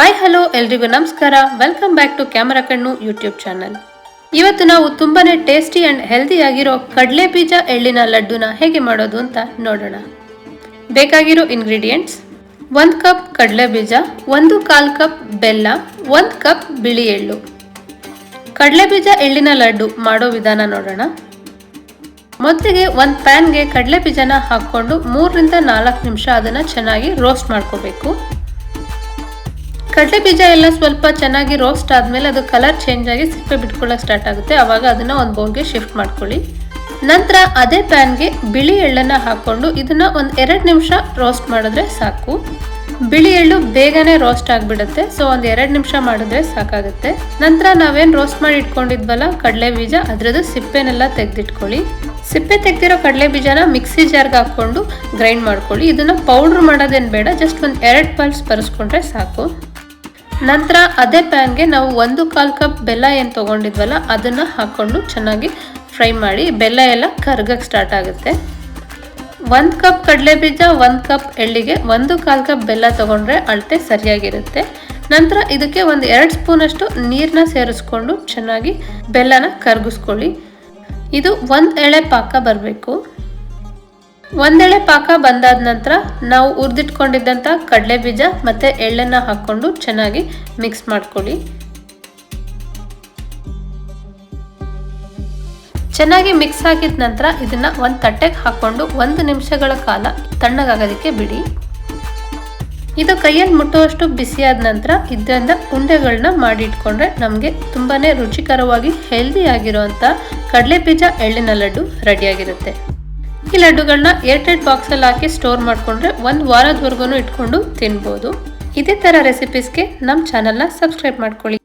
Hi, hello, ಎಲ್ರಿಗೂ ನಮಸ್ಕಾರ. Welcome back to camera Kannu YouTube channel ಇವತ್ತು ನಾವು ತುಂಬಾನೇ ಟೇಸ್ಟಿ ಅಂಡ್ ಹೆಲ್ದಿ ಆಗಿರೋ ಕಡಲೆ ಬೀಜ, ಎಳ್ಳಿನ ಲಡ್ಡುನ ಹೇಗೆ ಮಾಡೋದು ಅಂತ ನೋಡೋಣ. ಬೇಕಾಗಿರೋ ಇಂಗ್ರೀಡಿಯೆಂಟ್ಸ್ ಒಂದು ಕಪ್ ಕಡಲೆ ಬೀಜ, ಒಂದು ಕಾಲ್ ಕಪ್ ಬೆಲ್ಲ, ಒಂದು ಕಪ್ ಬಿಳಿ ಎಳ್ಳು. ಕಡಲೆ ಬೀಜ, ಎಳ್ಳಿನ ಲಡ್ಡು ಮಾಡೋ ವಿಧಾನ ನೋಡೋಣ. ಮೊದಲಿಗೆ ಒಂದು ಪ್ಯಾನ್ಗೆ ಕಡಲೆ ಬೀಜನ ಹಾಕ್ಕೊಂಡು ಮೂರರಿಂದ ನಾಲ್ಕು ನಿಮಿಷ ಅದನ್ನು ಚೆನ್ನಾಗಿ ರೋಸ್ಟ್ ಮಾಡ್ಕೋಬೇಕು. ಕಡಲೆ ಬೀಜ ಎಲ್ಲ ಸ್ವಲ್ಪ ಚೆನ್ನಾಗಿ ರೋಸ್ಟ್ ಆದಮೇಲೆ ಅದು ಕಲರ್ ಚೇಂಜ್ ಆಗಿ ಸಿಪ್ಪೆ ಬಿಟ್ಕೊಳ್ಳೋಕೆ ಸ್ಟಾರ್ಟ್ ಆಗುತ್ತೆ. ಆವಾಗ ಅದನ್ನು ಒಂದು ಬೌಲ್ಗೆ ಶಿಫ್ಟ್ ಮಾಡ್ಕೊಳ್ಳಿ. ನಂತರ ಅದೇ ಪ್ಯಾನ್ಗೆ ಬಿಳಿ ಎಳ್ಳನ್ನು ಹಾಕ್ಕೊಂಡು ಇದನ್ನು ಒಂದು ಎರಡು ನಿಮಿಷ ರೋಸ್ಟ್ ಮಾಡಿದ್ರೆ ಸಾಕು. ಬಿಳಿ ಎಳ್ಳು ಬೇಗನೆ ರೋಸ್ಟ್ ಆಗಿಬಿಡುತ್ತೆ ಸೊ ಒಂದು ಎರಡು ನಿಮಿಷ ಮಾಡಿದ್ರೆ ಸಾಕಾಗುತ್ತೆ. ನಂತರ ನಾವೇನು ರೋಸ್ಟ್ ಮಾಡಿ ಇಟ್ಕೊಂಡಿದ್ವಲ್ಲ ಕಡಲೆ ಬೀಜ, ಅದರದ್ದು ಸಿಪ್ಪೆನೆಲ್ಲ ತೆಗೆದಿಟ್ಕೊಳ್ಳಿ. ಸಿಪ್ಪೆ ತೆಗೆದಿರೋ ಕಡಲೆ ಬೀಜನ ಮಿಕ್ಸಿ ಜಾರ್ಗೆ ಹಾಕ್ಕೊಂಡು ಗ್ರೈಂಡ್ ಮಾಡ್ಕೊಳ್ಳಿ. ಇದನ್ನು ಪೌಡ್ರ್ ಮಾಡೋದೇನು ಬೇಡ ಜಸ್ಟ್ ಒಂದು ಎರಡು ಪಲ್ಸ್ ಬರೆಸ್ಕೊಂಡ್ರೆ ಸಾಕು. ನಂತರ ಅದೇ ಪ್ಯಾನ್ಗೆ ನಾವು ಒಂದು ಕಾಲು ಕಪ್ ಬೆಲ್ಲ ಏನು ತೊಗೊಂಡಿದ್ವಲ್ಲ, ಅದನ್ನು ಹಾಕ್ಕೊಂಡು ಚೆನ್ನಾಗಿ ಫ್ರೈ ಮಾಡಿ, ಬೆಲ್ಲ ಎಲ್ಲ ಕರ್ಗಕ್ಕೆ ಸ್ಟಾರ್ಟ್ ಆಗುತ್ತೆ. ಒಂದು ಕಪ್ ಕಡಲೆ ಬೀಜ ಒಂದು ಕಪ್ ಎಳ್ಳಿಗೆ, ಒಂದು ಕಾಲು ಕಪ್ ಬೆಲ್ಲ ತೊಗೊಂಡ್ರೆ ಅಳತೆ ಸರಿಯಾಗಿರುತ್ತೆ. ನಂತರ ಇದಕ್ಕೆ ಒಂದು ಎರಡು ಸ್ಪೂನಷ್ಟು ನೀರನ್ನ ಸೇರಿಸ್ಕೊಂಡು ಚೆನ್ನಾಗಿ ಬೆಲ್ಲನ ಕರಗಿಸ್ಕೊಳ್ಳಿ. ಇದು ಒಂದು ಎಳೆ ಪಾಕ ಬರಬೇಕು. ಒಂದೆಳೆ ಪಾಕ ಬಂದಾದ ನಂತರ ನಾವು ಹುರಿದಿಟ್ಕೊಂಡಿದ್ದಂಥ ಕಡಲೆ ಬೀಜ ಮತ್ತು ಎಳ್ಳನ್ನು ಹಾಕ್ಕೊಂಡು ಚೆನ್ನಾಗಿ ಮಿಕ್ಸ್ ಮಾಡ್ಕೊಳ್ಳಿ. ಚೆನ್ನಾಗಿ ಮಿಕ್ಸ್ ಆಗಿದ ನಂತರ ಇದನ್ನ ಒಂದು ತಟ್ಟೆಗೆ ಹಾಕ್ಕೊಂಡು ಒಂದು ನಿಮಿಷಗಳ ಕಾಲ ತಣ್ಣಗಾಗೋದಕ್ಕೆ ಬಿಡಿ. ಇದು ಕೈಯಲ್ಲಿ ಮುಟ್ಟುವಷ್ಟು ಬಿಸಿಯಾದ ನಂತರ ಇದರಿಂದ ಉಂಡೆಗಳನ್ನ ಮಾಡಿಟ್ಕೊಂಡ್ರೆ ನಮಗೆ ತುಂಬಾ ರುಚಿಕರವಾಗಿ ಹೆಲ್ದಿ ಆಗಿರುವಂಥ ಕಡಲೆ ಬೀಜ, ಎಳ್ಳಿನ ಲಡ್ಡು ರೆಡಿಯಾಗಿರುತ್ತೆ ಈ ಲಡ್ಡುಗಳನ್ನ ಏರ್ಟೈಟ್ ಬಾಕ್ಸಲ್ಲಿ ಹಾಕಿ ಸ್ಟೋರ್ ಮಾಡಿಕೊಂಡ್ರೆ ಒಂದು ವಾರದವರೆಗೂ ಇಟ್ಕೊಂಡು ತಿನ್ಬೋದು. ಇದೇ ಥರ ರೆಸಿಪೀಸ್ಗೆ ನಮ್ಮ ಚಾನಲ್ನ ಸಬ್ಸ್ಕ್ರೈಬ್ ಮಾಡ್ಕೊಳ್ಳಿ.